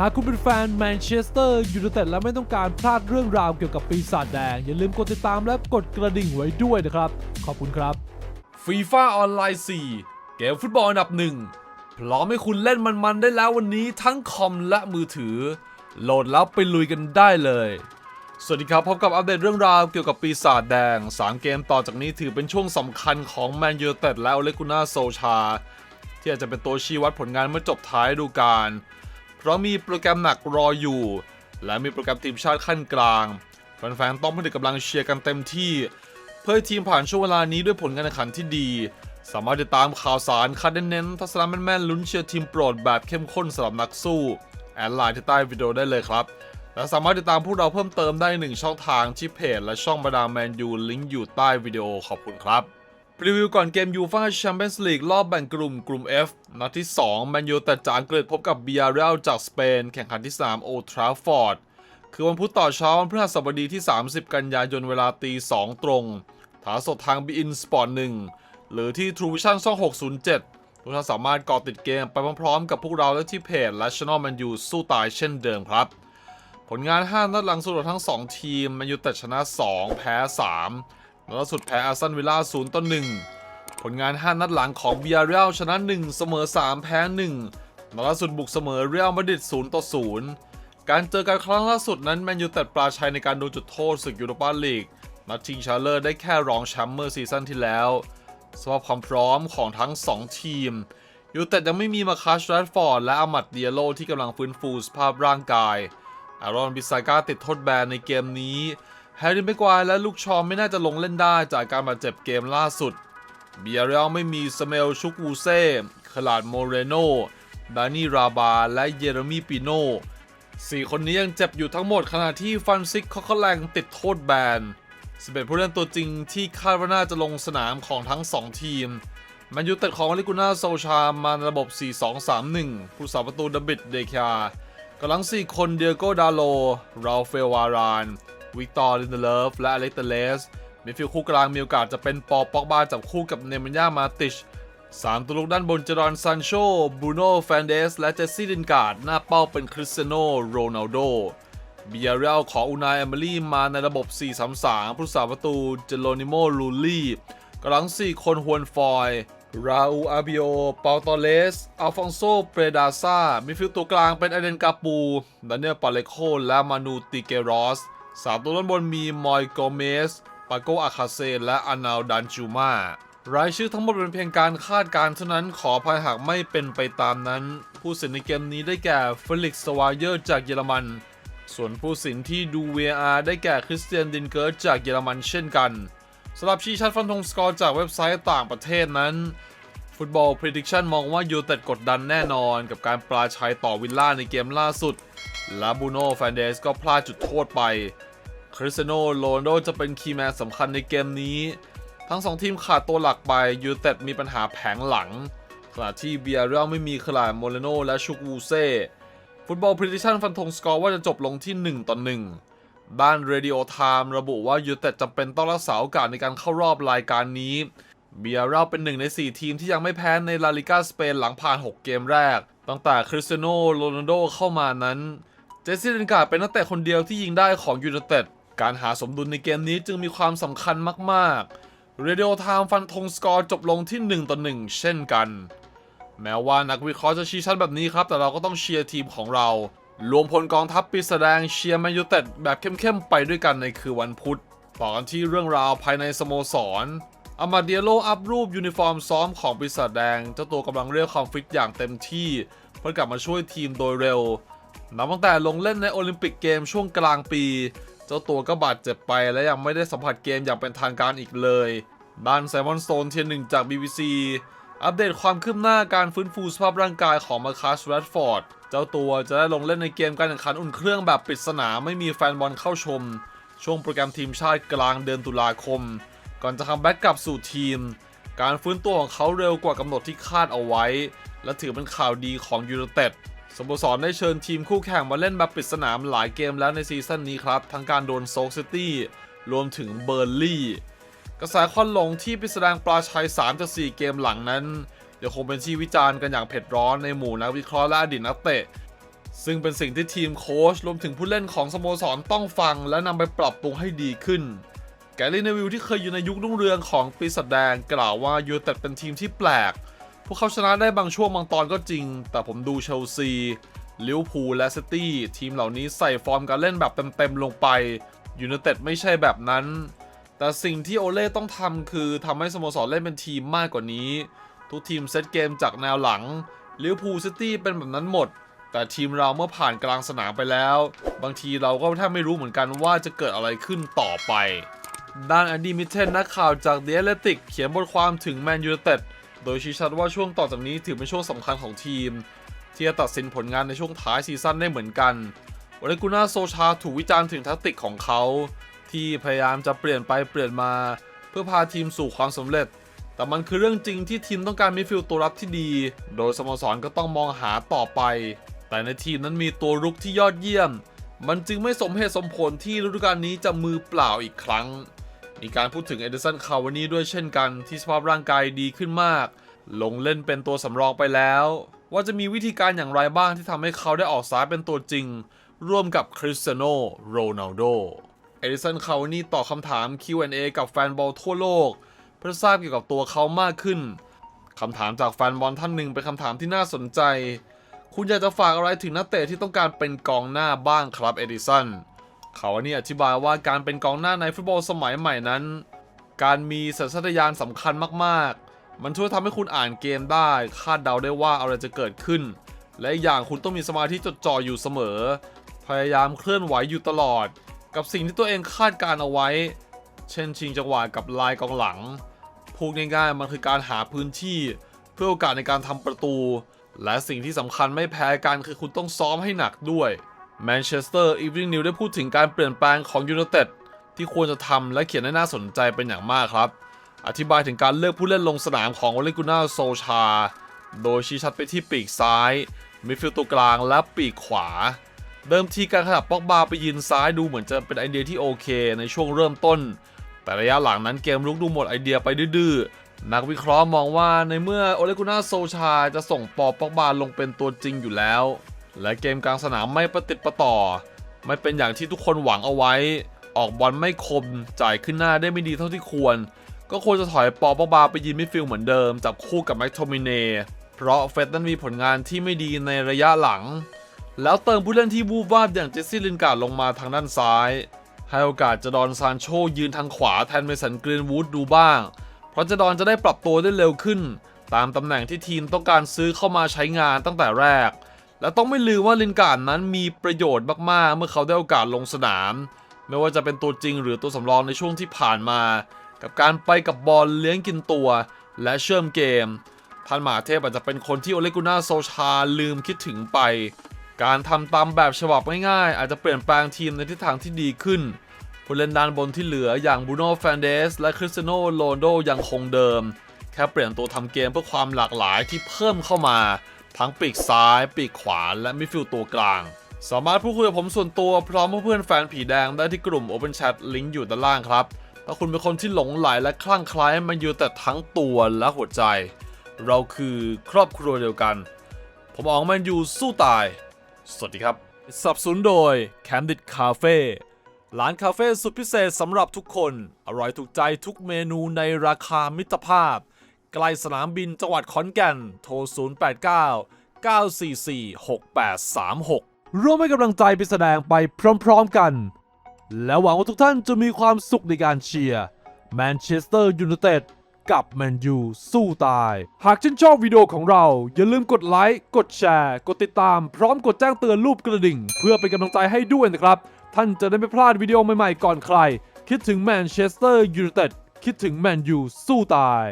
หากคุณเป็นแฟนแมนเชสเตอร์ยูไนเต็ดและไม่ต้องการพลาดเรื่องราวเกี่ยวกับปีศาจแดง อย่าลืมกดติดตามและกดกระดิ่งไว้ด้วยนะครับ ขอบคุณครับฟีฟ่าออนไลน์4เกมฟุตบอลอันดับหนึ่งพร้อมให้คุณเล่นมันๆได้แล้ววันนี้ทั้งคอมและมือถือ โหลดแล้วไปลุยกันได้เลย สวัสดีครับ พบกับอัปเดตเรื่องราวเกี่ยวกับปีศาจแดง 3 เกมต่อจากนี้ถือเป็นช่วงสำคัญของแมนยูเต็ดและโอเลกุน่าโซชา ที่อาจจะเป็นตัวชี้วัดผลงานเมื่อจบท้ายฤดูกาล เพราะมีโปรแกรมหนักรออยู่ และมีโปรแกรมทีมชาติขั้นกลางแฟนๆต้องผนึกกำลังเชียร์กันเต็มที่ เพื่อทีมผ่านช่วงเวลานี้ด้วยผลการแข่งขันที่ดี สามารถติดตามข่าวสารคัดเน้นๆทัศนะแม่นๆลุ้นเชียร์ทีมโปรดแบบเข้มข้นสำหรับนักสู้แอดไลน์ที่ใต้วิดีโอได้เลยครับและสามารถติดตามพวกเราเพิ่มเติมได้หนึ่งช่องทางที่เพจและช่องบรรดาแมนยูลิงก์อยู่ใต้วิดีโอขอบคุณครับ รีวิวก่อนเกมยูฟ่าแชมเปี้ยนส์ลีกรอบแบ่งกลุ่มกลุ่ม F นัดที่2แมนยูแต่จากอังกฤษพบกับเบียร์เรลจากสเปน แข่งขันที่ 3 โอทราฟอร์ด คือวันพุธต่อเช้าวันพฤหัสบดีที่ 30 กันยายนเวลาตี 2 ตรงถ่ายสดทาง b ีอินสปอร์ต1หรือที่ True Vision ช่อง 607 ทุกท่านสามารถเกาะติดเกมไปพร้อมๆ กับพวกเราและที่เพจและ Channel Man U สู้ตายเช่นเดิมครับ ผลงาน 5 นัดหลังสุดของทั้ง 2 ทีมแมนยูแต่ชนะ 2 แพ้ 3 นัดล่าสุดแพ้อาร์เซนวิลล่า0ต่อ1ผลงาน 5 นัดหลังของเบียร์เรลชนะ 1 เสมอ 3 แพ้1นัดล่าสุดบุกเสมอเรียลมาดริด0ต่อ0การเจอกันครั้งล่าสุดนั้นแมนยูแต่ปราชัยในการโดนจุดโทษศึกยูโรปาลีกนัดชิงชนะเลิศได้แค่รองแชมป์เมื่อซีซั่นที่แล้วสำหรับความพร้อมของทั้ง 2 ทีมยูเต็ดยังไม่มีมาคัสแรดฟอร์ดและอามัดเดียโลที่กำลังฟื้นฟูสภาพร่างกายอารอนบิซาก้าติดโทษแบนในเกมนี้ แฮร์รี่แม็กวายและลูกชอมไม่น่าจะลงเล่นได้จากการบาดเจ็บเกมล่าสุด เบียร์เรลไม่มีสเมลชุกวูเซ่คลาดโมเรโนดานี่ราบา และเยเรมีปิโนสี่คนนี้ยังเจ็บอยู่ทั้งหมดขณะที่ฟันซิกคอคแลงติดโทษแบน11ผู้เล่นตัวจริงที่คาดว่าน่าจะลงสนามของทั้ง 2 ทีมแมนยูเต็ดของลิกุน่าโซชามาในระบบ 4-2-3-1 ผู้สาประตูดับบิดเดคา กำลัง 4 คนเดียโกดาโล ราเฟลวาราน วิกตอร์ลินเดเลฟและอเล็กเตเลสมิดฟิลด์คู่กลางมีโอกาสจะเป็นปอปอกบาจับคู่กับเนมันยามาติชสามตัวลูกด้านบนเจรอนซันโชบูโน่แฟนเดส และเจสซี่ดินการ์ด หน้าเป้าเป็นคริสเตียโนโรนัลโดเบียร์เรลขออูนายเอมิลี่มาในระบบ 4-3-3 ผู้สาประตูเจโรนิโมลูลี่กำลัง 4 คนฮวนฟอย ราอูอาบิโอ เปาตอเลส อัลฟองโซ เปรดาซามิฟิลตัวกลางเป็นอเดนกาปู ดานเอลปาเลโค และมานูติเกรอส สามตัวด้านบนมีมอยโกเมส ปาโกอาคาเซ และอานาลดันจูมารายชื่อทั้งหมดเป็นเพียงการคาดการณ์เท่านั้นขออภัยหากไม่เป็นไปตามนั้น ผู้สินในเกมนี้ได้แก่เฟลิกซ์สวายเยอร์จากเยอรมัน ส่วนผู้สินที่ดู VR ได้แก่คริสเตียนดินเกิร์ตจากเยอรมันเช่นกันสำหรับชี้ชัดฟันธงสกอร์จากเว็บไซต์ต่างประเทศนั้นฟุตบอล Prediction มองว่ายูเต็ดกดดันแน่นอนกับการปราชัยต่อวิลล่าในเกมล่าสุด และบูโน่แฟนเดสก็พลาดจุดโทษไป คริสเตียโนโรนโดจะเป็นคีย์แมนสำคัญในเกมนี้ ทั้งสองทีมขาดตัวหลักไปยูเต็ดมีปัญหาแผงหลัง ขณะที่เบียร์เรลไม่มีคลาดโมเรโนและชุกวูเซ่ฟุตบอล Prediction ฟันธงสกอร์ว่าจะจบลงที่ 1 ต่อ1ด้าน Radio Time ระบุว่ายูเต็ดจำเป็นต้องรักษาโอกาสในการเข้ารอบรายการนี้เบียร์เรลเป็นหนึ่งใน 4 ทีมที่ยังไม่แพ้ในลาลิกาสเปนหลังผ่าน 6 เกมแรก ตั้งแต่คริสเตียโนโรนัลโดเข้ามานั้น เจสซี่เดนการ์ดเป็นนักเตะคนเดียวที่ยิงได้ของยูไนเต็ด การหาสมดุลในเกมนี้จึงมีความสำคัญมากๆ Radio Time ฟันธงสกอร์จบลงที่1ต่อ1เช่นกัน แม้ว่านักวิเคราะห์จะชี้ชัดแบบนี้ครับ แต่เราก็ต้องเชียร์ทีมของเรา รวมพลกองทัพปีแสดงเชียร์แมนยูเต็ดแบบเข้มๆไปด้วยกันในคือวันพุธต่อกันที่เรื่องราวภายในสโมสรอามาเดียโลอัพรูปยูนิฟอร์มซ้อมของปีศาจแดง เจ้าตัวกำลังเรียกความฟิตอย่างเต็มที่ เพื่อกลับมาช่วยทีมโดยเร็วนับตั้งแต่ลงเล่นในโอลิมปิกเกมช่วงกลางปี เจ้าตัวก็บาดเจ็บไปและยังไม่ได้สัมผัสเกมอย่างเป็นทางการอีกเลย ด้านไซมอนโซนเทียนหนึ่งจาก BBC อัปเดตความคืบหน้าการฟื้นฟูสภาพร่างกายของมาคัสแรดฟอร์ด เจ้าตัวจะได้ลงเล่นในเกมการแข่งขันอุ่นเครื่องแบบปริศนาไม่มีแฟนบอลเข้าชม ช่วงโปรแกรมทีมชาติกลางเดือนตุลาคม ก่อนจะคัมแบ็กกลับสู่ทีม การฟื้นตัวของเขาเร็วกว่ากำหนดที่คาดเอาไว้ และถือเป็นข่าวดีของยูไนเต็ด สโมสรได้เชิญทีมคู่แข่งมาเล่นแบบปิดสนามหลายเกมแล้วในซีซั่นนี้ครับ ทั้งการโดนโซกซิตี้รวมถึงเบอร์ลี่กระแสควันลงที่ไปแสดงปลาชัย3จาก4เกมหลังนั้น เดี๋ยังคงเป็นที่วิจารณ์กันอย่างเผ็ดร้อนในหมู่นักวิเคราะห์และอดีตนักเตะ ซึ่งเป็นสิ่งที่ทีมโค้ชรวมถึงผู้เล่นของสโมสรต้องฟัง และนำไปปรับปรุงให้ดีขึ้น แกลลี่เนวิลที่เคยอยู่ในยุครุ่งเรืองของปีศาจแดงกล่าวว่ายูเต็ดเป็นทีมที่แปลก พวกเขาชนะได้บางช่วงบางตอนก็จริง แต่ผมดูเชลซีลิเวอร์พูลและซิตี้ทีมเหล่านี้ใส่ฟอร์มการเล่นแบบเต็มๆลงไปยูไนเต็ดไม่ใช่แบบนั้น แต่สิ่งที่โอเล่ต้องทำคือทำให้สโมสรเล่นเป็นทีมมากกว่านี้ ทุกทีมเซตเกมจากแนวหลังลิเวอร์พูลซิตี้เป็นแบบนั้นหมด แต่ทีมเราเมื่อผ่านกลางสนามไปแล้ว บางทีเราก็แทบไม่รู้เหมือนกันว่าจะเกิดอะไรขึ้นต่อไป ด้านแอนดี้มิเทนนักข่าวจาก The Athletic เขียนบทความถึงแมนยู i นเต็ด โดยชี้ชัดว่าช่วงต่อจากนี้ถือเป็นช่วงสำคัญของทีม ที่จะตัดสินผลงานในช่วงท้ายซีซั่นได้เหมือนกันวอเลกูน่าโซชาถูกวิจารณ์ถึงแทัคติกของเขา ที่พยายามจะเปลี่ยนไปเปลี่ยนมา เพื่อพาทีมสู่ความสำเร็จ แต่มันคือเรื่องจริงที่ทีมต้องการมิดฟิลด์ตัวรับที่ดี โดยสโมสรก็ต้องมองหาต่อไป แต่ในทีมนั้นมีตัวรุกที่ยอดเยี่ยม มันจึงไม่สมเหตุสมผลที่ฤดูกาลนี้จะมือเปล่าอีกครั้ง มีการพูดถึงเอเดอร์สันคาวานีด้วยเช่นกันที่สภาพร่างกายดีขึ้นมาก ลงเล่นเป็นตัวสำรองไปแล้ว ว่าจะมีวิธีการอย่างไรบ้างที่ทำให้เขาได้ออกสายเป็นตัวจริง ร่วมกับคริสเตียโนโรนัลโดเอดิสันคาวานีตอบคำถาม Q&A กับแฟนบอลทั่วโลก เพื่อทราบเกี่ยวกับตัวเขามากขึ้นคำถามจากแฟนบอลท่านหนึ่งเป็นคำถามที่น่าสนใจ คุณอยากจะฝากอะไรถึงนักเตะที่ต้องการเป็นกองหน้าบ้างครับเอดิสัน เขาอันนี้อธิบายว่าการเป็นกองหน้าในฟุตบอลสมัยใหม่นั้น การมีสัญชาตญาณสำคัญมากๆ มันช่วยทำให้คุณอ่านเกมได้ คาดเดาได้ว่าอะไรจะเกิดขึ้น และอีกอย่างคุณต้องมีสมาธิจดจ่ออยู่เสมอ พยายามเคลื่อนไหวอยู่ตลอด กับสิ่งที่ตัวเองคาดการเอาไว้ เช่นชิงจังหวะกับลายกองหลังพูดง่ายๆมันคือการหาพื้นที่เพื่อโอกาสในการทำประตู และสิ่งที่สำคัญไม่แพ้กันคือคุณต้องซ้อมให้หนักด้วย แมนเชสเตอร์อีฟ n ิ n งนิวได้พูดถึงการเปลี่ยนแปลงของยูไนเต็ดที่ควรจะทำและเขียนให้น่าสนใจเป็นอย่างมากครับ อธิบายถึงการเลือกผู้เล่นลงสนามของโอเลกุน่าโซชา โดยชี้ชัดไปที่ปีกซ้าย มิดฟิลด์ตัวกลางและปีกขวา เดิมทีการขยับป็อกบาไปยืนซ้ายดูเหมือนจะเป็นไอเดียที่โอเคในช่วงเริ่มต้น แต่ระยะหลังนั้นเกมลุกดูหมดไอเดียไปดื้อนักวิเคราะห์มองว่าในเมื่อโอเลกุน่าโซชาจะส่งปอป็อกบาลงเป็นตัวจริงอยู่แล้ว และเกมกลางสนามไม่ประติดประต่อ ไม่เป็นอย่างที่ทุกคนหวังเอาไว้ ออกบอลไม่คมจ่ายขึ้นหน้าได้ไม่ดีเท่าที่ควร ก็ควรจะถอยปอปบาไปยืนมิดฟิลด์เหมือนเดิม จับคู่กับแม็กโทมิเนเพราะเฟสนั้นมีผลงานที่ไม่ดีในระยะหลัง แล้วเติมผู้เล่นที่วูบวาบอย่างเจสซี่ลินการ์ดลงมาทางด้านซ้าย ให้โอกาสจะดอนซานโชยืนทางขวาแทนเมสันกรีนวูดดูบ้าง เพราะจะดอนจะได้ปรับตัวได้เร็วขึ้น ตามตำแหน่งที่ทีมต้องการซื้อเข้ามาใช้งานตั้งแต่แรก และต้องไม่ลืมว่าลินการ์ดนั้นมีประโยชน์มากๆ เมื่อเขาได้โอกาสลงสนาม ไม่ว่าจะเป็นตัวจริงหรือตัวสำรองในช่วงที่ผ่านมา กับการไปกับบอลเลี้ยงกินตัว และเชื่อมเกมท่านหมาเทพอาจจะเป็นคนที่โอเลกุน่าโซชาลืมคิดถึงไป การทำตามแบบฉบับง่ายๆ อาจจะเปลี่ยนแปลงทีมในทิศทางที่ดีขึ้นผู้เล่นด้านบนที่เหลืออย่างบูโน่แฟนเดสและคริสเตียโนโรนโดยังคงเดิม แค่เปลี่ยนตัวทำเกมเพื่อความหลากหลายที่เพิ่มเข้ามา ทั้งปีกซ้ายปีกขวาและมิดฟิลด์ตัวกลาง สามารถพูดคุยกับผมส่วนตัวพร้อมเพื่อนแฟนผีแดงได้ที่กลุ่ม Open Chat ลิงก์อยู่ด้านล่างครับ ถ้าคุณเป็นคนที่หลงไหลและคลั่งไคล้มันอยู่แต่ทั้งตัวและหัวใจ เราคือครอบครัวเดียวกัน ผมออกมันอยู่สู้ตาย สวัสดีครับสับสุนโดย Candid Cafe ร้านคาเฟ่สุดพิเศษสำหรับทุกคน อร่อยถูกใจทุกเมนูในราคามิตรภาพ ใกล้สนามบินจังหวัดขอนแก่น โทร 089 944 6836 ร่วมให้กำลังใจไปแสดงไปพร้อมๆกัน และหวังว่าทุกท่านจะมีความสุขในการเชียร์แมนเชสเตอร์ยูไนเต็ดกับแมนยูสู้ตาย หากชื่นชอบวิดีโอของเรา อย่าลืมกดไลค์ กดแชร์ กดติดตาม พร้อมกดแจ้งเตือนรูปกระดิ่ง เพื่อเป็นกำลังใจให้ด้วยนะครับ ท่านจะได้ไม่พลาดวิดีโอใหม่ๆก่อนใคร คิดถึงแมนเชสเตอร์ยูไนเต็ดคิดถึงแมนยูสู้ตาย